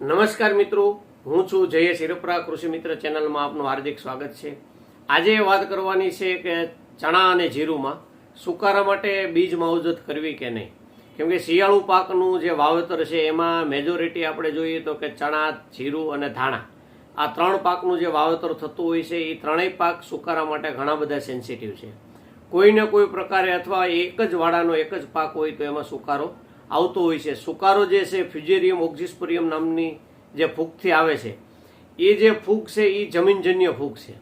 નમસ્કાર મિત્રો, હું છું જય શિરપરા કૃષિ મિત્ર ચેનલમાં આપનું હાર્દિક સ્વાગત છે. આજે વાત કરવાની છે કે ચણા અને જીરુમાં સુકારા માટે બીજ માવજત કરવી કે નહીં? કેમ કે શિયાળુ પાકનું જે વાવેતર છે, એમાં મેજોરિટી આપણે જોઈએ તો કે ચણા, જીરું અને ધાણા. આ ત્રણ પાકનું જે વાવેતર થતું હોય છે, એ ત્રણેય પાક સુકારા માટે ઘણા બધા સેન્સિટિવ છે. કોઈને કોઈ પ્રકારે અથવા એક જ વાડાનો એક જ પાક હોય તો એમાં સુકારો આવતો હોય છે. સુકારો જે છે, ફ્યુજેરિયમ ઓક્ઝિસ્પોરિયમ નામની જે ફૂગથી આવે છે, એ જે ફૂગ છે, એ જમીનજન્ય ફૂગ છે.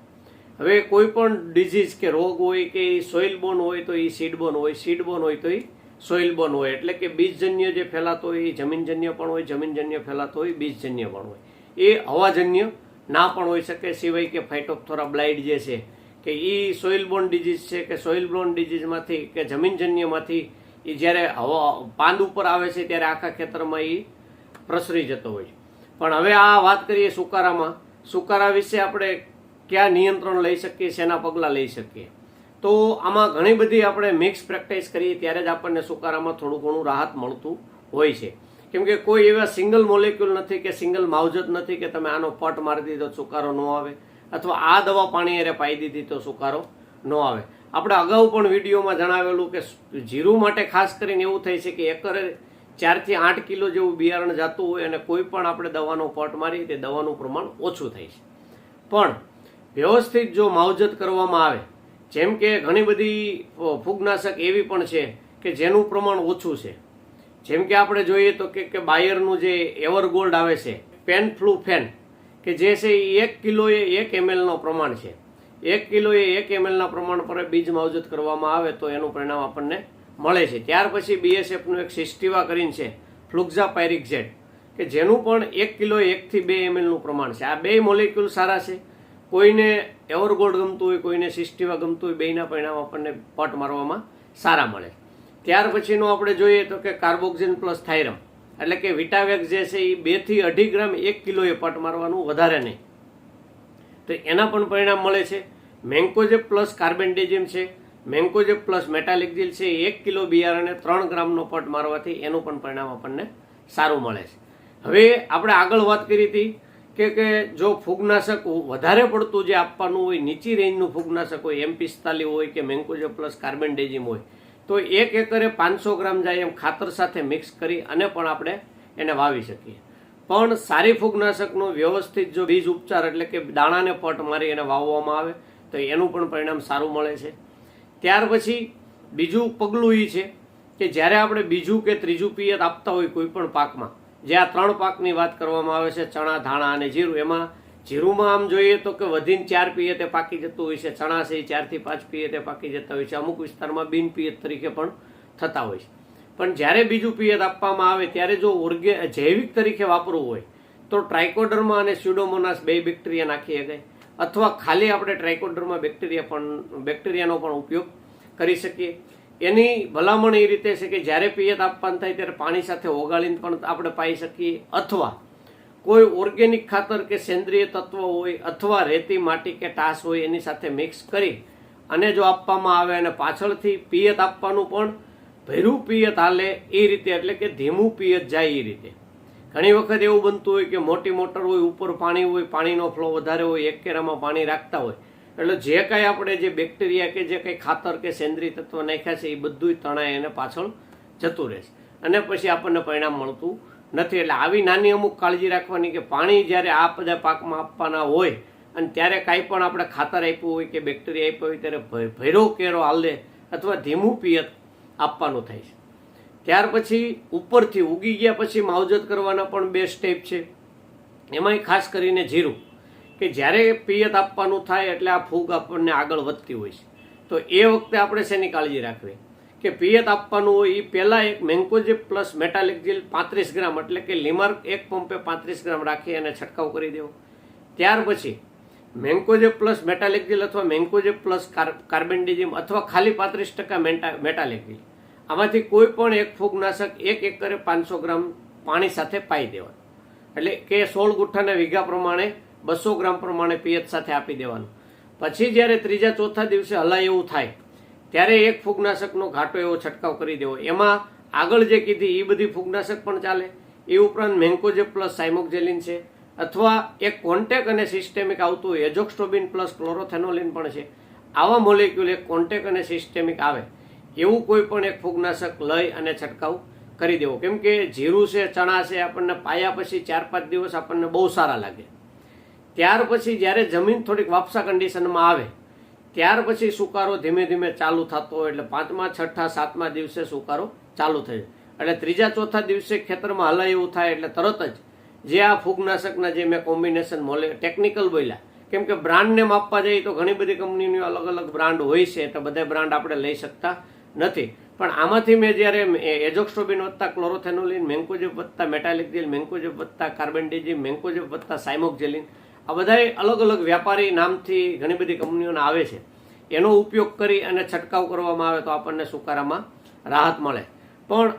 હવે કોઈ પણ ડિઝીઝ કે રોગ હોય કે એ સોઇલ બોન હોય તો એ સીડબોન હોય સીડબોન હોય તો એ સોઇલ બોન હોય. એટલે કે બીજજન્ય જે ફેલાતો હોય એ જમીનજન્ય પણ હોય, જમીનજન્ય ફેલાતો હોય, બીજજન્ય પણ હોય. એ હવાજન્ય ના પણ હોઈ શકે, સિવાય કે ફાઇટોપથોરા બ્લાઇડ જે છે, કે એ સોઇલ બોન ડિઝીઝ છે, કે સોઇલ બોન ડિઝીઝમાંથી કે જમીનજન્યમાંથી એ જ્યારે હવા પાન ઉપર આવે છે ત્યારે આખા ખેતરમાં એ પ્રસરી જતો હોય છે. પણ હવે આ વાત કરીએ સુકારામાં. સુકારા વિશે આપણે ક્યાં નિયંત્રણ લઈ શકીએ, શેના પગલાં લઈ શકીએ? તો આમાં ઘણી બધી આપણે મિક્સ પ્રેક્ટિસ કરીએ ત્યારે જ આપણને સુકારામાં થોડું ઘણું રાહત મળતું હોય છે. કેમ કે કોઈ એવા સિંગલ મોલેક્યુલ નથી કે સિંગલ માવજત નથી કે તમે આનો પટ મારી દીધો, સુકારો ન આવે. અથવા આ દવા પાણી એને પાઈ દીધી તો સુકારો ન આવે. આપણે અગાઉ પણ વિડીયોમાં જણાવેલું કે જીરું માટે ખાસ કરીને એવું થાય છે કે એકરે ચારથી આઠ કિલો જેવું બિયારણ જતું હોય અને કોઈ પણ આપણે દવાનો પટ મારી તે દવાનું પ્રમાણ ઓછું થાય છે. પણ વ્યવસ્થિત જો માવજત કરવામાં આવે, જેમ કે ઘણી બધી ફૂગનાશક એવી પણ છે કે જેનું પ્રમાણ ઓછું છે. જેમ કે આપણે જોઈએ તો કે બાયરનું જે એવરગોલ્ડ આવે છે પેન ફ્લુ ફેન કે જે છે એ એક કિલોએ એક એમએલનો પ્રમાણ છે. એક કિલોએ એક એમએલના પ્રમાણ પર બીજ માવજત કરવામાં આવે તો એનું પરિણામ આપણને મળે છે. ત્યાર પછી બીએસએફનું એક સિસ્ટિવા કરીને છે ફ્લુક્ઝા પાયરિક કે જેનું પણ એક કિલો એકથી બે એમએલનું પ્રમાણ છે. આ બે મોલેક્યુલ સારા છે. કોઈને એવરગોલ્ડ ગમતું હોય, કોઈને સિસ્ટિવા ગમતું હોય બેના પરિણામ આપણને પટ મારવામાં સારા મળે. ત્યાર પછીનું આપણે જોઈએ તો કે કાર્બોક્સિન પ્લસ થાઇરમ એટલે કે વિટાવેક્સ જે છે એ બેથી અઢી ગ્રામ એક કિલોએ પટ મારવાનું વધારે નહીં. તો એના પણ પરિણામ મળે છે. મેન્કોજેબ પ્લસ કાર્બેન્ડેજિમ છે, મેન્કોજેબ પ્લસ મેટાલિકઝિલ છે, એક કિલો બિયારણને ત્રણ ગ્રામનો પટ મારવાથી એનું પણ પરિણામ આપણને સારું મળે છે. હવે આપણે આગળ વાત કરી હતી કે કે જો ફૂગનાશક વધારે પડતું જે આપવાનું હોય, નીચી રેન્જનું ફૂગનાશક હોય, એમ પિસ્તાલીસ હોય કે મેન્કોજેબ પ્લસ કાર્બેન્ડેજિમ હોય, તો એક એકરે પાંચસો ગ્રામ જાય એમ ખાતર સાથે મિક્સ કરી અને પણ આપણે એને વાવી શકીએ. પણ સારી ફૂગનાશકનો વ્યવસ્થિત જો બીજ ઉપચાર એટલે કે દાણાને પટ મારી એને વાવવામાં આવે તો એનું પણ પરિણામ સારું મળે છે. ત્યાર પછી બીજું પગલું એ છે કે જ્યારે આપણે બીજું કે ત્રીજું પિયત આપતા હોય કોઈ પણ પાકમાં, જે આ ત્રણ પાકની વાત કરવામાં આવે છે, ચણા, ધાણા અને જીરું, એમાં જીરુંમાં આમ જોઈએ તો કે વધીને ચાર પિયતે પાકી જતું હોય છે, ચણા છે એ ચારથી પાંચ પિયતે પાકી જતા હોય છે, અમુક વિસ્તારમાં બિન પિયત તરીકે પણ થતા હોય છે. પણ જ્યારે બીજું પિયત આપવામાં આવે, ત્યારે જો ઓર્ગે, જૈવિક તરીકે વાપરવું હોય, તો ટ્રાઇકોડર્મા અને સ્યુડોમોનાસ બે બેક્ટેરિયા નાખી શકાય. અથવા ખાલી આપણે ટ્રાઇકોડર્મા બેક્ટેરિયા પણ, બેક્ટેરિયાનો પણ ઉપયોગ કરી શકીએ. એની ભલામણ એ રીતે છે કે જ્યારે પિયત આપવાનું થાય ત્યારે પાણી સાથે ઓગાળીને પણ આપણે પાઈ શકીએ. અથવા કોઈ ઓર્ગેનિક ખાતર કે સેન્દ્રિય તત્વ હોય અથવા રેતી માટી કે ટાસ હોય એની સાથે મિક્સ કરી અને જો આપવામાં આવે અને પાછળથી પિયત આપવાનું પણ, ભૈરું પિયત હાલે એ રીતે એટલે કે ધીમું પિયત જાય એ રીતે. ઘણી વખત એવું બનતું હોય કે મોટી મોટર હોય, ઉપર પાણી હોય, પાણીનો ફ્લો વધારે હોય, એક કેરામાં પાણી રાખતા હોય. એટલે જે કાંઈ આપણે જે બેક્ટેરિયા કે જે કંઈ ખાતર કે સેન્દ્રિય તત્વ નાખ્યા છે, એ બધું તણાય એને પાછળ જતું રહેશે અને પછી આપણને પરિણામ મળતું નથી. એટલે આવી નાની અમુક કાળજી રાખવાની કે પાણી જ્યારે આ બધા પાકમાં આપવાના હોય અને ત્યારે કાંઈ પણ આપણે ખાતર આપ્યું હોય કે બેક્ટેરિયા આપ્યું હોય, ત્યારે ભૈરો કેરો હાલે અથવા ધીમું પિયત આપવાનું થાય છે. ત્યાર પછી ઉપરથી ઉગી ગયા પછી માવજત કરવાના પણ બે સ્ટેપ છે. એમાંય ખાસ કરીને જીરું, કે જ્યારે પિયત આપવાનું થાય એટલે આ ફૂગ આપણને આગળ વધતી હોય છે. તો એ વખતે આપણે શેની કાળજી રાખવી? કે પિયત આપવાનું હોય એ પહેલાં એક મેન્કોજેબ પ્લસ મેટાલિકઝિલ પાંત્રીસ ગ્રામ, એટલે કે લિમાર્ક એક પંપે પાંત્રીસ ગ્રામ રાખી અને છંટકાવ કરી દેવો. ત્યાર પછી મેન્કોજેબ પ્લસ મેટાલિકઝિલ અથવા મેન્કોજેબ પ્લસ કાર્બેન્ડિઝિમ અથવા ખાલી પાંત્રીસ ટકા મેટાલિકઝિલ. આમાંથી કોઈ પણ એક ફૂગનાશક એક એકરે પાંચસો ગ્રામ પાણી સાથે પાઈ દેવાનું. એટલે કે સોળ ગુઠ્ઠાના વીઘા પ્રમાણે બસો ગ્રામ પ્રમાણે પિયત સાથે આપી દેવાનું. પછી જ્યારે ત્રીજા ચોથા દિવસે હલાય એવું થાય, ત્યારે એક ફૂગનાશકનો ઘાટો એવો છંટકાવ કરી દેવો. એમાં આગળ જે કીધી એ બધી ફૂગનાશક પણ ચાલે. એ ઉપરાંત મેન્કોજેબ પ્લસ સાયમોક્ઝેલિન છે, અથવા એક કોન્ટેક અને સિસ્ટેમિક આવતું એજોક્સ્ટોબિન પ્લસ ક્લોરોથેનોલિન પણ છે. આવા મોલેક્યુલ એક કોન્ટેક અને સિસ્ટેમિક આવે. એવું કોઈ પણ એક ફૂગનાશક લઈ અને છંટકાવ કરી દેવો. કેમ કે જીરું છે, ચણા છે, આપણને પાયા પછી ચાર પાંચ દિવસ આપણને બહુ સારા લાગે. ત્યાર પછી જ્યારે જમીન થોડીક વાપસા કન્ડિશનમાં આવે, ત્યાર પછી સુકારો ધીમે ધીમે ચાલુ થતો હોય એટલે પાંચમા, છઠ્ઠા, સાતમા દિવસે સુકારો ચાલુ થયો એટલે ત્રીજા, ચોથા દિવસે ખેતરમાં હલાય એવું થાય એટલે તરત જ જે આ ફૂગનાશકના જે મેં કોમ્બિનેશન મોલે ટેકનિકલ બોલ્યા. કેમ કે બ્રાન્ડને માપવા જઈએ તો ઘણી બધી કંપનીની અલગ અલગ બ્રાન્ડ હોય છે, એટલે બધા બ્રાન્ડ આપણે લઈ શકતા નથી. પણ આમાંથી મેં જ્યારે એજોક્સ્ટ્રોબિન વત્તા ક્લોરોથેનોલિન, મેન્કોજેબ વત્તા મેટાલિકજેલ મેન્કોજેબ વત્તા કાર્બનડીજીમ મેન્કોજેબ વત્તા સાયમોક્ઝેલિન આ બધા અલગ અલગ વ્યાપારી નામથી ઘણી બધી કંપનીઓના આવે છે. એનો ઉપયોગ કરી અને છંટકાવ કરવામાં આવે તો આપણને સુકારામાં રાહત મળે. પણ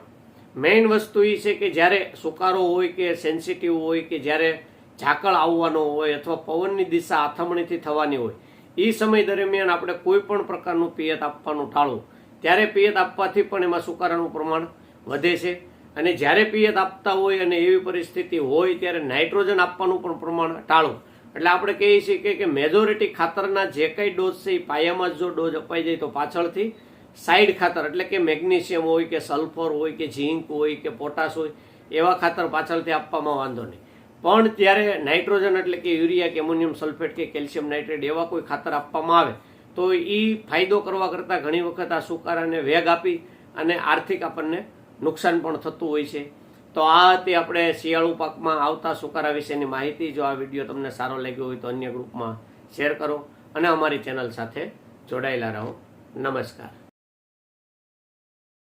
મેઇન વસ્તુ એ છે કે જ્યારે સુકારો હોય કે સેન્સિટિવ હોય કે જ્યારે ઝાકળ આવવાનો હોય અથવા પવનની દિશા આથમણીથી થવાની હોય એ સમય દરમિયાન આપણે કોઈ પણ પ્રકારનું પિયત આપવાનું ટાળવું. ત્યારે પિયત આપવાથી પણ એમાં સુકારાનું પ્રમાણ વધે છે. અને જ્યારે પિયત આપતા હોય અને એવી પરિસ્થિતિ હોય ત્યારે નાઇટ્રોજન આપવાનું પણ પ્રમાણ ટાળો. એટલે આપણે કહીએ છીએ કે મેજોરિટી ખાતરના જે કંઈ ડોઝ છે એ પાયામાં જ જો ડોઝ અપાઈ જાય તો પાછળથી સાઈડ ખાતર એટલે કે મેગ્નેશિયમ હોય કે સલ્ફર હોય કે ઝીંક હોય કે પોટાશ હોય, એવા ખાતર પાછળથી આપવામાં વાંધો નહીં. પણ ત્યારે નાઇટ્રોજન એટલે કે યુરિયા કે એમોનિયમ સલ્ફેટ કે કેલ્શિયમ નાઇટ્રેટ એવા કોઈ ખાતર આપવામાં આવે તો એ ફાયદો કરવા કરતાં ઘણી વખત આ સુકારાને વેગ આપી અને આર્થિક આપણને નુકસાન પણ થતું હોય છે. તો આ હતી આપણે શિયાળુ પાકમાં આવતા સુકારા વિશેની માહિતી, જો આ વીડિયો તમને સારો લાગ્યો હોય તો અન્ય ગ્રુપમાં શેર કરો અને અમારી ચેનલ સાથે જોડાયેલા રહો. નમસ્કાર.